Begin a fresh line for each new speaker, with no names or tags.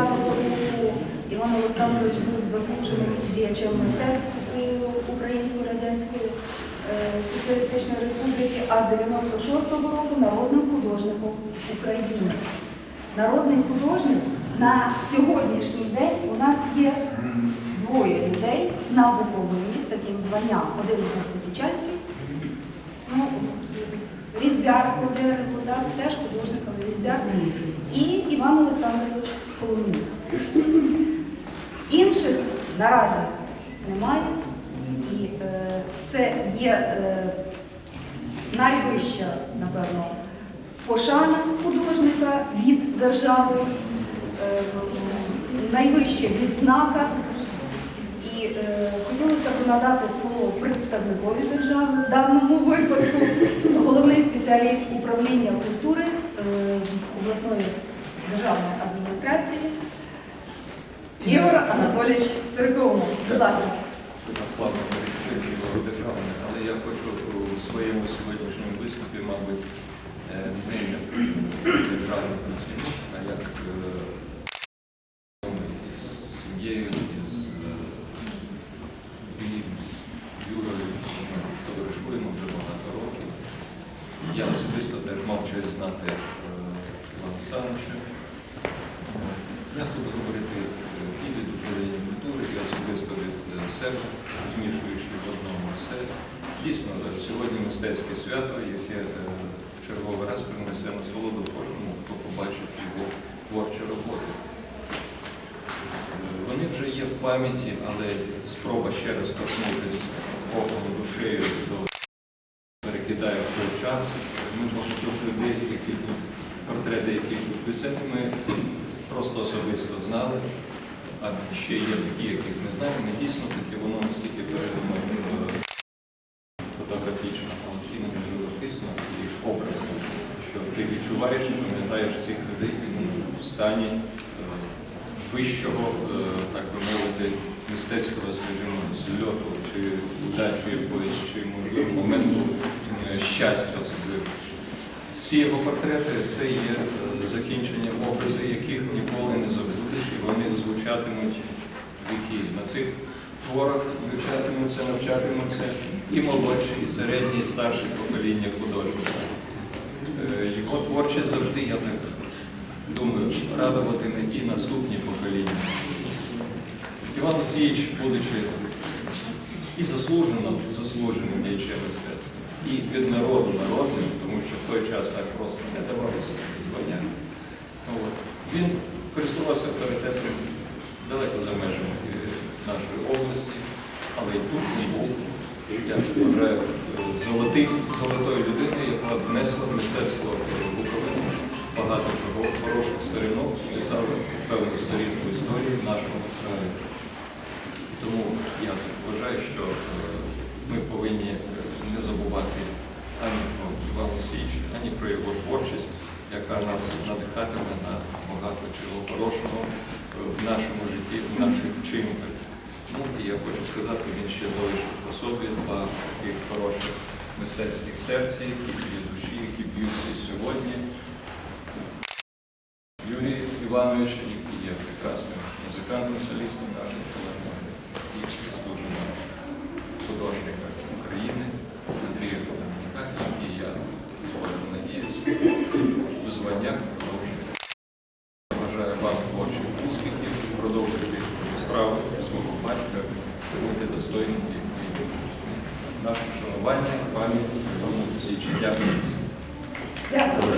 року Іван Олександрович був заслуженим діячем мистецтв Української Радянської е, Соціалістичної Республіки, а з 96-го року народним художником України. Народний художник на сьогоднішній день у нас є двоє людей на Буковині з таким званням. Один із них Висічанський, ну, Різьбяр Кодеренко, так, теж художник, але Різьбяр, і Іван Олександрович Коломій. Інших наразі немає. І е, це є е, найвища, напевно, пошана художника від держави, е, найвища відзнака. І е, хотілося б надати слово представникові держави, в даному випадку спеціаліст управління культури е, обласної державної адміністрації Ігор Анатолійович Сирков. Будь ласка.
але я хочу у своєму сьогоднішньому виступі, мабуть, е, не як державний працівник, а як е, сім'єю, із е, Юрієм, з Юрою, ми товаришуємо вже багато років. Я особисто теж мав честь знати е, Івана Я буду говорити е, і від управління культури, і особисто від е, себе, змішуючи в одному все. Дійсно, е, сьогодні мистецьке свято, яке в черговий раз принесе насолоду кожному, хто побачить його творчі роботи. Вони вже є в пам'яті, але спроба ще раз торкнутися оком душею до перекидає в той час. Ми можемо тут людей, які тут портрети, які тут висять, ми просто особисто знали. А ще є такі, яких ми знаємо. Ми дійсно таки воно настільки передано е, фотографічно, а от іменно живописно і образно, що ти відчуваєш і пам'ятаєш цих людей в стані е, вищого, е, так би мовити, мистецького, скажімо, зльоту чи удачі якоїсь, чи можливо моменту щастя. Всі його портрети це є е, закінчення образи, яких ніколи не забудеш, і вони звучатимуть віки. На цих творах вивчатимуться, навчатимуться і молодші, і середні, і старші покоління художників. Е, Його творчість завжди, я так думаю, радуватиме і наступні покоління. Іван Васильович, будучи і заслужено, заслуженим діячем мистецтва, і від народу народним, тому що в той час так просто не давалося звання. Ну, от. Він користувався авторитетом далеко за межами е, нашої області, але і тут і був. Я вважаю золотим, золотою людиною, яка внесла мистецтво Буковину багато чого хороших сторінок, писала певну сторінку історії нашого краю. Тому я вважаю, що е, ми повинні е, не забувати ані про Івана Васильовича, ані про його творчість, яка нас надихатиме на чого хорошого е, в нашому житті, в наших вчинках. Ну і я хочу сказати, він ще залишив по собі два таких хороших мистецьких серця, які б'є душі, які б'ються сьогодні. Юрій Іванович, який є прекрасним музикантом, солістом нашої філармонії і заслуженого художника України Андрія Ходорніка, який я згодом надіюсь наше шанування пам'яті Дякую. Дякую.